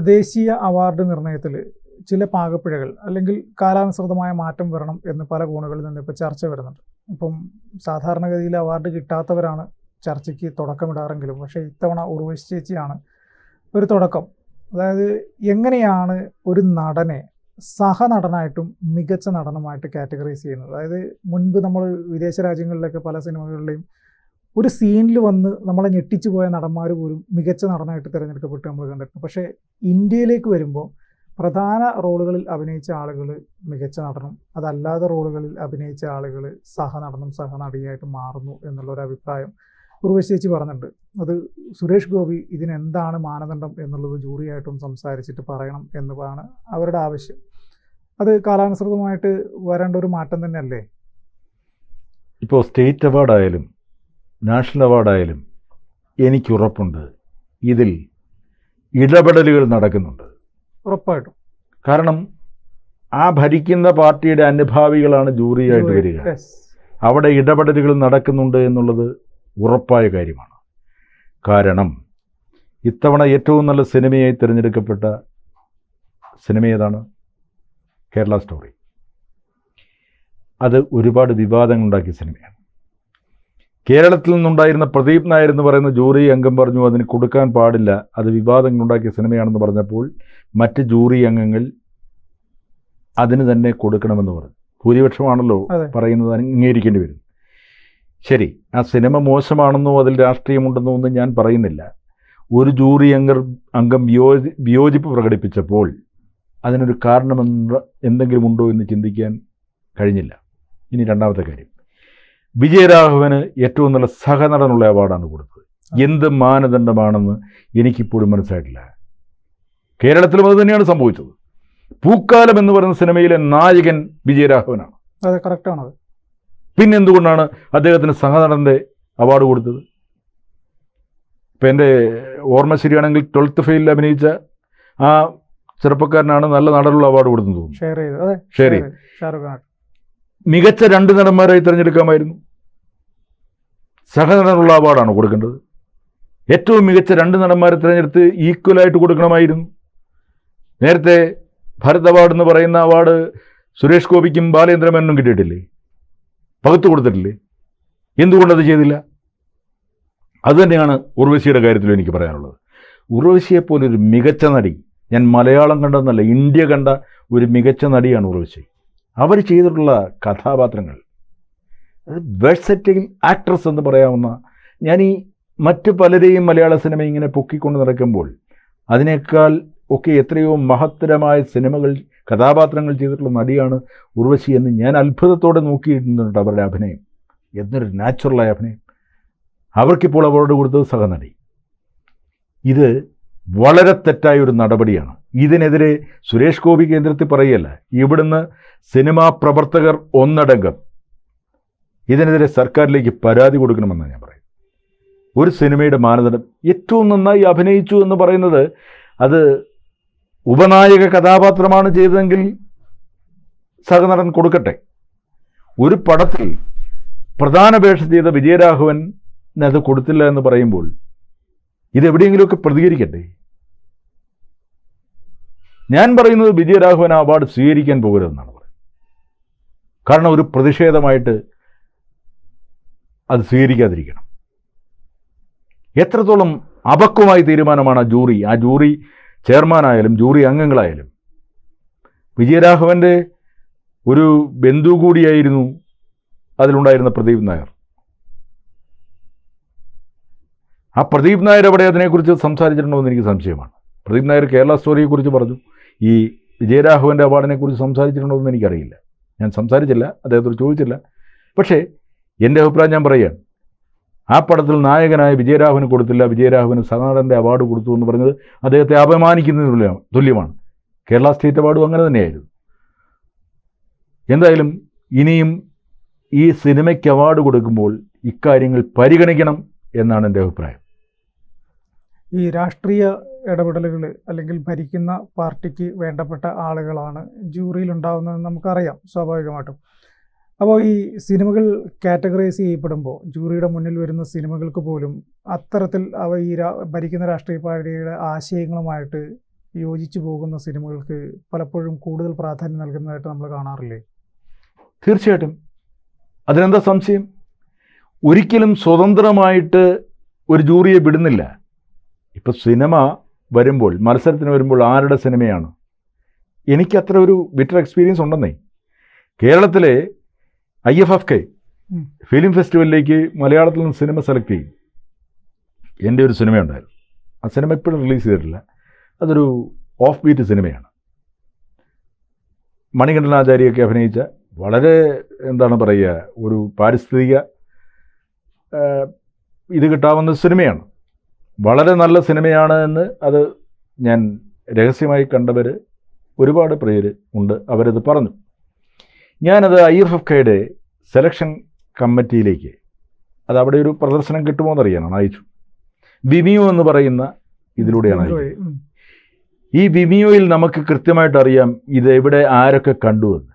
ദേശീയ അവാർഡ് നിർണയത്തിൽ ചില പാകപ്പിഴകൾ അല്ലെങ്കിൽ കാലാനുസൃതമായ മാറ്റം വരണം എന്ന് പല കോണുകളിൽ നിന്ന് ഇപ്പോൾ ചർച്ച വരുന്നുണ്ട്. ഇപ്പം സാധാരണഗതിയിൽ അവാർഡ് കിട്ടാത്തവരാണ് ചർച്ചയ്ക്ക് തുടക്കമിടാറെങ്കിലും പക്ഷേ ഇത്തവണ ഉർവശി ചേച്ചിയാണ് ഒരു തുടക്കം. അതായത് എങ്ങനെയാണ് ഒരു നടനെ സഹനടനായിട്ടും മികച്ച നടനുമായിട്ട് കാറ്റഗറൈസ് ചെയ്യുന്നത്? അതായത് മുൻപ് നമ്മൾ വിദേശ രാജ്യങ്ങളിലൊക്കെ പല സിനിമകളിലെയും ഒരു സീനിൽ വന്ന് നമ്മളെ ഞെട്ടിച്ചു പോയ നടന്മാർ പോലും മികച്ച നടനായിട്ട് തിരഞ്ഞെടുക്കപ്പെട്ട് നമ്മൾ കണ്ടിട്ടുണ്ട്. പക്ഷേ ഇന്ത്യയിലേക്ക് വരുമ്പോൾ പ്രധാന റോളുകളിൽ അഭിനയിച്ച ആളുകൾ മികച്ച നടനും അതല്ലാതെ റോളുകളിൽ അഭിനയിച്ച ആളുകൾ സഹനടനും സഹനടിയായിട്ട് മാറുന്നു എന്നുള്ളൊരു അഭിപ്രായം ഉർവശി ചേച്ചി പറഞ്ഞിട്ടുണ്ട്. അത് സുരേഷ് ഗോപി ഇതിനെന്താണ് മാനദണ്ഡം എന്നുള്ളത് ജൂറിയായിട്ടും സംസാരിച്ചിട്ട് പറയണം എന്നതാണ് അവരുടെ ആവശ്യം. അത് കാലാനുസൃതമായിട്ട് വരേണ്ട ഒരു മാറ്റം തന്നെയല്ലേ? ഇപ്പോൾ സ്റ്റേറ്റ് അവാർഡായാലും നാഷണൽ അവാർഡായാലും എനിക്ക് ഉറപ്പുണ്ട് ഇതിൽ ഇടപെടലുകൾ നടക്കുന്നുണ്ട്. ഉറപ്പായിട്ടും. കാരണം ആ ഭരിക്കുന്ന പാർട്ടിയുടെ അനുഭാവികളാണ് ജൂറിയായിട്ട് വരിക. അവിടെ ഇടപെടലുകൾ നടക്കുന്നുണ്ട് എന്നുള്ളത് ഉറപ്പായ കാര്യമാണ്. കാരണം ഇത്തവണ ഏറ്റവും നല്ല സിനിമയായി തിരഞ്ഞെടുക്കപ്പെട്ട സിനിമ ഏതാണ്? കേരള സ്റ്റോറി. അത് ഒരുപാട് വിവാദങ്ങളുണ്ടാക്കിയ സിനിമയാണ്. കേരളത്തിൽ നിന്നുണ്ടായിരുന്ന പ്രദീപ് നായർ എന്ന് പറയുന്ന ജൂറി അംഗം പറഞ്ഞു അതിന് കൊടുക്കാൻ പാടില്ല അത് വിവാദങ്ങൾ ഉണ്ടാക്കിയ സിനിമയാണെന്ന് പറഞ്ഞപ്പോൾ മറ്റ് ജൂറി അംഗങ്ങൾ അതിന് തന്നെ കൊടുക്കണമെന്ന് പറഞ്ഞു. ഭൂരിപക്ഷമാണല്ലോ. പറയുന്നത് അംഗീകരിക്കേണ്ടി വരും. ശരി ആ സിനിമ മോശമാണെന്നോ അതിൽ രാഷ്ട്രീയമുണ്ടെന്നോ ഒന്നും ഞാൻ പറയുന്നില്ല. ഒരു ജൂറി അംഗർ അംഗം വിയോജി വിയോജിപ്പ് പ്രകടിപ്പിച്ചപ്പോൾ അതിനൊരു കാരണമെന്ന് എന്തെങ്കിലും ഉണ്ടോ എന്ന് ചിന്തിക്കാൻ കഴിഞ്ഞില്ല. ഇനി രണ്ടാമത്തെ കാര്യം. വിജയരാഘവന് ഏറ്റവും നല്ല സഹനടനുള്ള അവാർഡാണ് കൊടുത്തത്. എന്ത് മാനദണ്ഡമാണെന്ന് എനിക്കിപ്പോഴും മനസ്സിലായിട്ടില്ല. കേരളത്തിലും അത് തന്നെയാണ് സംഭവിച്ചത്. പൂക്കാലം എന്ന് പറയുന്ന സിനിമയിലെ നായകൻ വിജയരാഘവനാണ്. അതെ കറക്റ്റാണത് പിന്നെ എന്തുകൊണ്ടാണ് അദ്ദേഹത്തിന് സഹനടന്റെ അവാർഡ് കൊടുത്തത്? ഇപ്പം എന്റെ ഓർമ്മ ശരിയാണെങ്കിൽ ട്വൽത്ത് ഫെയിലിൽ അഭിനയിച്ച ആ ചെറുപ്പക്കാരനാണ് നല്ല നടനുള്ള അവാർഡ് കൊടുത്തത് തോന്നുന്നു. ഷെയർ ചെയ്ത്. ഷെയർ ചെയ്ത്. മികച്ച രണ്ട് നടന്മാരായി തിരഞ്ഞെടുക്കാമായിരുന്നു. സഹനടനുള്ള അവാർഡാണ് കൊടുക്കേണ്ടത്. ഏറ്റവും മികച്ച രണ്ട് നടന്മാരെ തിരഞ്ഞെടുത്ത് ഈക്വലായിട്ട് കൊടുക്കണമായിരുന്നു. നേരത്തെ ഭാരത് അവാർഡ് എന്ന് പറയുന്ന അവാർഡ് സുരേഷ് ഗോപിക്കും ബാലേന്ദ്രമേനും കിട്ടിയിട്ടില്ലേ? പകുത്തു കൊടുത്തിട്ടില്ലേ? എന്തുകൊണ്ടത് ചെയ്തില്ല? അതുതന്നെയാണ് ഉർവശിയുടെ കാര്യത്തിലും എനിക്ക് പറയാനുള്ളത്. ഉർവശിയെപ്പോലെ ഒരു മികച്ച നടി ഞാൻ മലയാളം കണ്ടെന്നല്ല ഇന്ത്യ കണ്ട ഒരു മികച്ച നടിയാണ് ഉർവശി. അവർ ചെയ്തിട്ടുള്ള കഥാപാത്രങ്ങൾ വെഴ്സറ്റൈൽ ആക്ട്രസ് എന്ന് പറയാവുന്ന ഞാൻ ഈ മറ്റ് പലരെയും മലയാള സിനിമ ഇങ്ങനെ പൊക്കിക്കൊണ്ട് നടക്കുമ്പോൾ അതിനേക്കാൾ ഒക്കെ എത്രയോ മഹത്തരമായ സിനിമകൾ കഥാപാത്രങ്ങൾ ചെയ്തിട്ടുള്ള നടിയാണ് ഉർവശി എന്ന് ഞാൻ അത്ഭുതത്തോടെ നോക്കിയിട്ടുണ്ട് അവരുടെ അഭിനയം. എന്നൊരു നാച്ചുറലായ അഭിനയം. അവർക്കിപ്പോൾ അവാർഡ് കൊടുത്തത് സഹനടി. ഇത് വളരെ തെറ്റായ ഒരു നടപടിയാണ്. ഇതിനെതിരെ സുരേഷ് ഗോപി കേന്ദ്രത്തിൽ പറയല്ല ഇവിടുന്ന് സിനിമാ പ്രവർത്തകർ ഒന്നടങ്കം ഇതിനെതിരെ സർക്കാരിലേക്ക് പരാതി കൊടുക്കണമെന്നാണ് ഞാൻ പറയുന്നത്. ഒരു സിനിമയുടെ മാനദണ്ഡം ഏറ്റവും നന്നായി അഭിനയിച്ചു എന്ന് പറയുന്നത് അത് ഉപനായക കഥാപാത്രമാണ് ചെയ്തതെങ്കിൽ സഹനടൻ കൊടുക്കട്ടെ. ഒരു പടത്തിൽ പ്രധാന വേഷം ചെയ്ത വിജയരാഘവൻ അത് കൊടുത്തില്ല എന്ന് പറയുമ്പോൾ ഇതെവിടെയെങ്കിലുമൊക്കെ പ്രതികരിക്കട്ടെ. ഞാൻ പറയുന്നത് വിജയരാഘവൻ അവാർഡ് സ്വീകരിക്കാൻ പോകരുതെന്നാണ് പറയുന്നത്. കാരണം ഒരു പ്രതിഷേധമായിട്ട് അത് സ്വീകരിക്കാതിരിക്കണം. എത്രത്തോളം അപക്വമായ തീരുമാനമാണ് ആ ജൂറി ആ ജൂറി ചെയർമാനായാലും ജൂറി അംഗങ്ങളായാലും. വിജയരാഘവന്റെ ഒരു ബന്ധു കൂടിയായിരുന്നു അതിലുണ്ടായിരുന്ന പ്രദീപ് നായർ. ആ പ്രദീപ് നായർ അവിടെ അതിനെക്കുറിച്ച് സംസാരിച്ചിട്ടുണ്ടോ എന്ന് എനിക്ക് സംശയമാണ്. പ്രദീപ് നായർ കേരള സ്റ്റോറിയെക്കുറിച്ച് പറഞ്ഞു. ഈ വിജയരാഘവന്റെ അവാർഡിനെക്കുറിച്ച് സംസാരിച്ചിട്ടുണ്ടോ എന്ന് എനിക്കറിയില്ല. ഞാൻ സംസാരിച്ചില്ല അദ്ദേഹത്തോട് ചോദിച്ചില്ല. പക്ഷേ എന്റെ അഭിപ്രായം ഞാൻ പറയുകയാണ് ആ പടത്തിൽ നായകനായ വിജയരാഘവന് കൊടുത്തില്ല. വിജയരാഘവന് സഹനടന്റെ അവാർഡ് കൊടുത്തു എന്ന് പറഞ്ഞത് അദ്ദേഹത്തെ അപമാനിക്കുന്നതിന് തുല്യമാണ്. കേരള സ്റ്റേറ്റ് അവാർഡും അങ്ങനെ തന്നെയായിരുന്നു. എന്തായാലും ഇനിയും ഈ സിനിമയ്ക്ക് അവാർഡ് കൊടുക്കുമ്പോൾ ഇക്കാര്യങ്ങൾ പരിഗണിക്കണം എന്നാണ് എന്റെ അഭിപ്രായം. ഈ രാഷ്ട്രീയ ഇടപെടലുകൾ അല്ലെങ്കിൽ ഭരിക്കുന്ന പാർട്ടിക്ക് വേണ്ടപ്പെട്ട ആളുകളാണ് ജൂറിയിൽ ഉണ്ടാകുന്നതെന്ന് നമുക്കറിയാം സ്വാഭാവികമായിട്ടും. അപ്പോൾ ഈ സിനിമകൾ കാറ്റഗറൈസ് ചെയ്യപ്പെടുമ്പോൾ ജൂറിയുടെ മുന്നിൽ വരുന്ന സിനിമകൾക്ക് പോലും അത്തരത്തിൽ അവ ഈ ഭരിക്കുന്ന രാഷ്ട്രീയ പാർട്ടിയുടെ ആശയങ്ങളുമായിട്ട് യോജിച്ചു പോകുന്ന സിനിമകൾക്ക് പലപ്പോഴും കൂടുതൽ പ്രാധാന്യം നൽകുന്നതായിട്ട് നമ്മൾ കാണാറില്ലേ? തീർച്ചയായിട്ടും. അതിനെന്താ സംശയം? ഒരിക്കലും സ്വതന്ത്രമായിട്ട് ഒരു ജൂറിയെ വിടുന്നില്ല. ഇപ്പോൾ സിനിമ വരുമ്പോൾ മത്സരത്തിന് വരുമ്പോൾ ആരുടെ സിനിമയാണ്? എനിക്കത്ര ഒരു ബിറ്റർ എക്സ്പീരിയൻസ് ഉണ്ടെന്നേ. കേരളത്തിലെ I F F K film ഫെസ്റ്റിവലിലേക്ക് മലയാളത്തിൽ നിന്ന് സിനിമ സെലക്ട് ചെയ്യും. എന്റെ ഒരു സിനിമയുണ്ടായിരുന്നു. ആ സിനിമ ഇപ്പോഴും റിലീസ് ചെയ്തിട്ടില്ല. അതൊരു ഓഫ് ബീറ്റ് സിനിമയാണ്. മണികണ്ഠനാചാര്യൊക്കെ അഭിനയിച്ച വളരെ എന്താണ് പറയുക ഒരു പാരിസ്ഥിതിക ഇത് കിട്ടാവുന്ന സിനിമയാണ്. വളരെ നല്ല സിനിമയാണ് എന്ന് അത് ഞാൻ രഹസ്യമായി കണ്ടവർ ഒരുപാട് പേര് ഉണ്ട്. അവരത് പറഞ്ഞു. ഞാനത് ഐ എഫ് എഫ് കെയുടെ സെലക്ഷൻ കമ്മിറ്റിയിലേക്ക് അത് അവിടെ ഒരു പ്രദർശനം കിട്ടുമോ എന്നറിയാനാണ് അയച്ചു. വിമിയോ എന്ന് പറയുന്ന ഇതിലൂടെയാണ് ഈ വിമിയോയിൽ നമുക്ക് കൃത്യമായിട്ട് അറിയാം ഇത് എവിടെ ആരൊക്കെ കണ്ടു എന്ന്.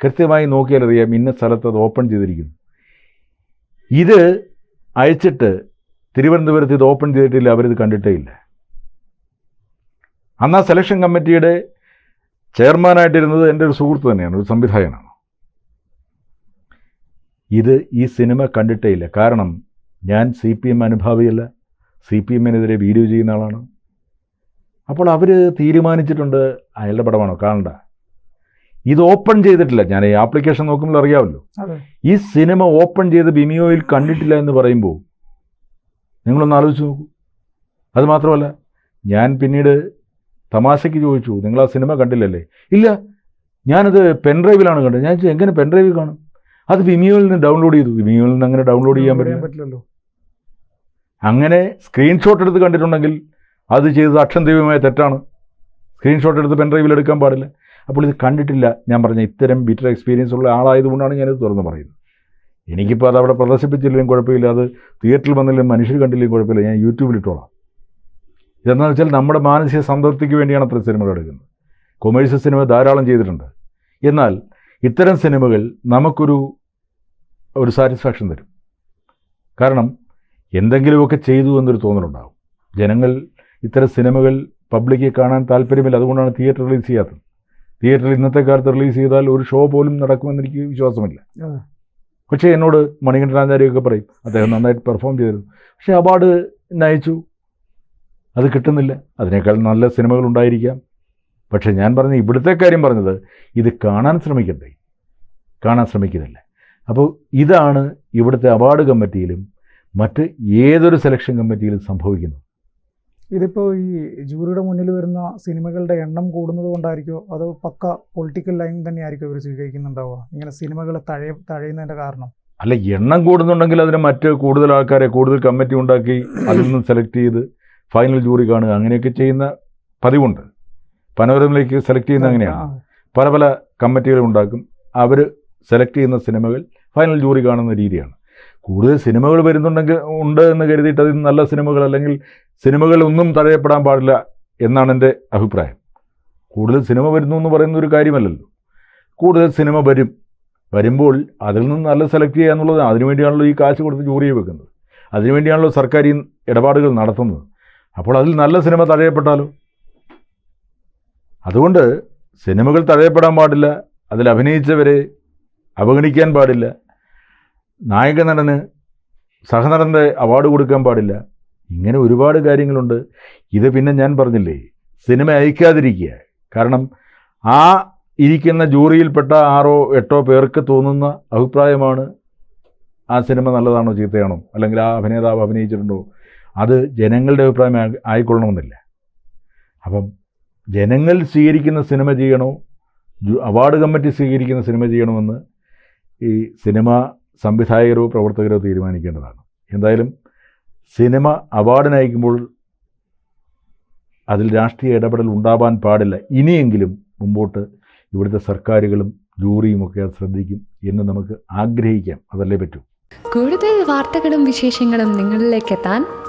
കൃത്യമായി നോക്കിയാൽ അറിയാം ഇന്ന സ്ഥലത്ത് അത് ഓപ്പൺ ചെയ്തിരിക്കുന്നു. ഇത് അയച്ചിട്ട് തിരുവനന്തപുരത്ത് ഇത് ഓപ്പൺ ചെയ്തിട്ടില്ല അവരിത് കണ്ടിട്ടേ ഇല്ല. അന്നാ ആ സെലക്ഷൻ കമ്മിറ്റിയുടെ ചെയർമാനായിട്ടിരുന്നത് എന്റെ ഒരു സുഹൃത്ത് തന്നെയാണ് ഒരു സംവിധായകനാണ്. ഇത് ഈ സിനിമ കണ്ടിട്ടേ ഇല്ല കാരണം ഞാൻ സി പി എം അനുഭാവിയല്ല. സി പി എമ്മിനെതിരെ വീഡിയോ ചെയ്യുന്ന ആളാണ്. അപ്പോൾ അവർ തീരുമാനിച്ചിട്ടുണ്ട് അയാളുടെ പടമാണോ? കാണണ്ട. ഇത് ഓപ്പൺ ചെയ്തിട്ടില്ല. ഞാൻ ഈ ആപ്ലിക്കേഷൻ നോക്കുമ്പോൾ അറിയാമല്ലോ. ഈ സിനിമ ഓപ്പൺ ചെയ്ത് ബിമിയോയിൽ കണ്ടിട്ടില്ല എന്ന് പറയുമ്പോൾ നിങ്ങളൊന്ന് ആലോചിച്ച് നോക്കൂ. അത് മാത്രമല്ല ഞാൻ പിന്നീട് തമാശയ്ക്ക് ചോദിച്ചു നിങ്ങൾ ആ സിനിമ കണ്ടില്ലല്ലേ? ഇല്ല ഞാനത് പെൻഡ്രൈവിലാണ് കണ്ടത്. ഞാൻ എങ്ങനെ പെൻഡ്രൈവിൽ കാണും? അത് വിമിയോയിൽ നിന്ന് ഡൗൺലോഡ് ചെയ്തു. വിമിയോയിൽ നിന്ന് അങ്ങനെ ഡൗൺലോഡ് ചെയ്യാൻ പറ്റില്ലല്ലോ. അങ്ങനെ സ്ക്രീൻഷോട്ട് എടുത്ത് കണ്ടിട്ടുണ്ടെങ്കിൽ അത് ചെയ്തത് അക്ഷം ദൈവമായ തെറ്റാണ്. സ്ക്രീൻഷോട്ട് എടുത്ത് പെൻഡ്രൈവിൽ എടുക്കാൻ പാടില്ല. അപ്പോൾ ഇത് കണ്ടിട്ടില്ല. ഞാൻ പറഞ്ഞ ഇത്തരം ബിറ്റർ എക്സ്പീരിയൻസ് ഉള്ള ആളായതുകൊണ്ടാണ് ഞാനിത് തുറന്ന് പറയുന്നത്. എനിക്കിപ്പോൾ അത് അവിടെ പ്രദർശിപ്പിച്ചില്ലെങ്കിലും കുഴപ്പമില്ല. അത് തിയേറ്ററിൽ വന്നില്ലെങ്കിലും മനുഷ്യർ കണ്ടില്ലെങ്കിലും കുഴപ്പമില്ല. ഞാൻ യൂട്യൂബിൽ ഇട്ടോളാം. ഇതെന്താണെന്ന് വെച്ചാൽ നമ്മുടെ മാനസിക സംതൃപ്തിക്ക് വേണ്ടിയാണ് അത്ര സിനിമകൾ എടുക്കുന്നത്. കൊമേഴ്സ്യൽ സിനിമ ധാരാളം ചെയ്തിട്ടുണ്ട്. എന്നാൽ ഇത്തരം സിനിമകൾ നമുക്കൊരു ഒരു സാറ്റിസ്ഫാക്ഷൻ തരും. കാരണം എന്തെങ്കിലുമൊക്കെ ചെയ്തു എന്നൊരു തോന്നലുണ്ടാകും ജനങ്ങൾ ഇത്തരം സിനിമകൾ പബ്ലിക്കിൽ കാണാൻ താല്പര്യമില്ല. അതുകൊണ്ടാണ് തിയേറ്റർ റിലീസ് ചെയ്യാത്തത്. തിയേറ്ററിൽ ഇന്നത്തെ കാലത്ത് റിലീസ് ചെയ്താൽ ഒരു ഷോ പോലും നടക്കുമെന്ന് എനിക്ക് വിശ്വാസമില്ല. പക്ഷേ എന്നോട് മണികണ്ഠനാചാര്യൊക്കെ പറയും അദ്ദേഹം നന്നായിട്ട് പെർഫോം ചെയ്തിരുന്നു. പക്ഷേ അവാർഡ് അയച്ചു അത് കിട്ടുന്നില്ല. അതിനേക്കാൾ നല്ല സിനിമകൾ ഉണ്ടായിരിക്കാം. പക്ഷേ ഞാൻ പറഞ്ഞ ഇവിടുത്തെ കാര്യം പറഞ്ഞത് ഇത് കാണാൻ ശ്രമിക്കണ്ടേ കാണാൻ ശ്രമിക്കുന്നില്ല. അപ്പോൾ ഇതാണ് ഇവിടുത്തെ അവാർഡ് കമ്മിറ്റിയിലും മറ്റ് ഏതൊരു സെലക്ഷൻ കമ്മിറ്റിയിലും സംഭവിക്കുന്നത്? ഇതിപ്പോൾ ഈ ജൂറിയുടെ മുന്നിൽ വരുന്ന സിനിമകളുടെ എണ്ണം കൂടുന്നത് കൊണ്ടായിരിക്കുമോ അതോ പക്ക പൊളിറ്റിക്കൽ ലൈൻ തന്നെ തന്നെയായിരിക്കും ഇവർ സ്വീകരിക്കുന്നുണ്ടാവുക? ഇങ്ങനെ സിനിമകൾ തഴയ തഴയുന്നതിന്റെ കാരണം? അല്ല എണ്ണം കൂടുന്നുണ്ടെങ്കിൽ അതിന് മറ്റ് കൂടുതൽ ആൾക്കാരെ കൂടുതൽ കമ്മിറ്റി ഉണ്ടാക്കി അതിൽ നിന്ന് സെലക്ട് ചെയ്ത് ഫൈനൽ ജൂറി കാണുക അങ്ങനെയൊക്കെ ചെയ്യുന്ന പതിവുണ്ട്. പനോരമയിലേക്ക് സെലക്ട് ചെയ്യുന്ന അങ്ങനെയാണ് പല പല കമ്മിറ്റികൾ ഉണ്ടാക്കും. അവർ സെലക്ട് ചെയ്യുന്ന സിനിമകൾ ഫൈനൽ ജൂറി കാണുന്ന രീതിയാണ്. കൂടുതൽ സിനിമകൾ വരുന്നുണ്ടെങ്കിൽ ഉണ്ട് എന്ന് കരുതിയിട്ട് അതിൽ നല്ല സിനിമകൾ അല്ലെങ്കിൽ സിനിമകൾ ഒന്നും തടയപ്പെടാൻ പാടില്ല എന്നാണ് എന്റെ അഭിപ്രായം. കൂടുതൽ സിനിമ വരുന്നു എന്ന് പറയുന്ന ഒരു കാര്യമല്ലല്ലോ. കൂടുതൽ സിനിമ വരും. വരുമ്പോൾ അതിൽ നിന്ന് നല്ല സെലക്ട് ചെയ്യുക എന്നുള്ളത് അതിനുവേണ്ടിയാണല്ലോ ഈ കാശ് കൊടുത്ത് ജൂറിയെ വെക്കുന്നത്. അതിനുവേണ്ടിയാണല്ലോ സർക്കാർ ഈ ഇടപാടുകൾ നടത്തുന്നത്. അപ്പോൾ അതിൽ നല്ല സിനിമ തഴയപ്പെട്ടാലോ? അതുകൊണ്ട് സിനിമകൾ തഴയപ്പെടാൻ പാടില്ല അതിൽ അഭിനയിച്ചവരെ അവഗണിക്കാൻ പാടില്ല നായക നടന് സഹനടന്റെ അവാർഡ് കൊടുക്കാൻ പാടില്ല. ഇങ്ങനെ ഒരുപാട് കാര്യങ്ങളുണ്ട്. ഇത് പിന്നെ ഞാൻ പറഞ്ഞില്ലേ സിനിമ അയക്കാതിരിക്കുക. കാരണം ആ ഇരിക്കുന്ന ജൂറിയിൽപ്പെട്ട ആറോ എട്ടോ പേർക്ക് തോന്നുന്ന അഭിപ്രായമാണ് ആ സിനിമ നല്ലതാണോ ചീത്തയാണോ? അല്ലെങ്കിൽ ആ അഭിനേതാവ് അഭിനയിച്ചിട്ടുണ്ടോ? അത് ജനങ്ങളുടെ അഭിപ്രായം ആയി- ആയിക്കൊള്ളണമെന്നില്ല. അപ്പം ജനങ്ങൾ സ്വീകരിക്കുന്ന സിനിമ ചെയ്യണോ? അവാർഡ് കമ്മിറ്റി സ്വീകരിക്കുന്ന സിനിമ ചെയ്യണമെന്ന് ഈ സിനിമ സംവിധായകരോ പ്രവർത്തകരോ തീരുമാനിക്കേണ്ടതാണ്. എന്തായാലും സിനിമ അവാർഡ് നയിക്കുമ്പോൾ അതിൽ രാഷ്ട്രീയ ഇടപെടൽ ഉണ്ടാവാൻ പാടില്ല. ഇനിയെങ്കിലും മുമ്പോട്ട് ഇവിടുത്തെ സർക്കാരുകളും ജൂറിയുമൊക്കെ അത് ശ്രദ്ധിക്കും എന്ന് നമുക്ക് ആഗ്രഹിക്കാം. അതല്ലേ പറ്റൂ. കൂടുതൽ വാർത്തകളും വിശേഷങ്ങളും നിങ്ങളിലേക്ക് എത്താൻ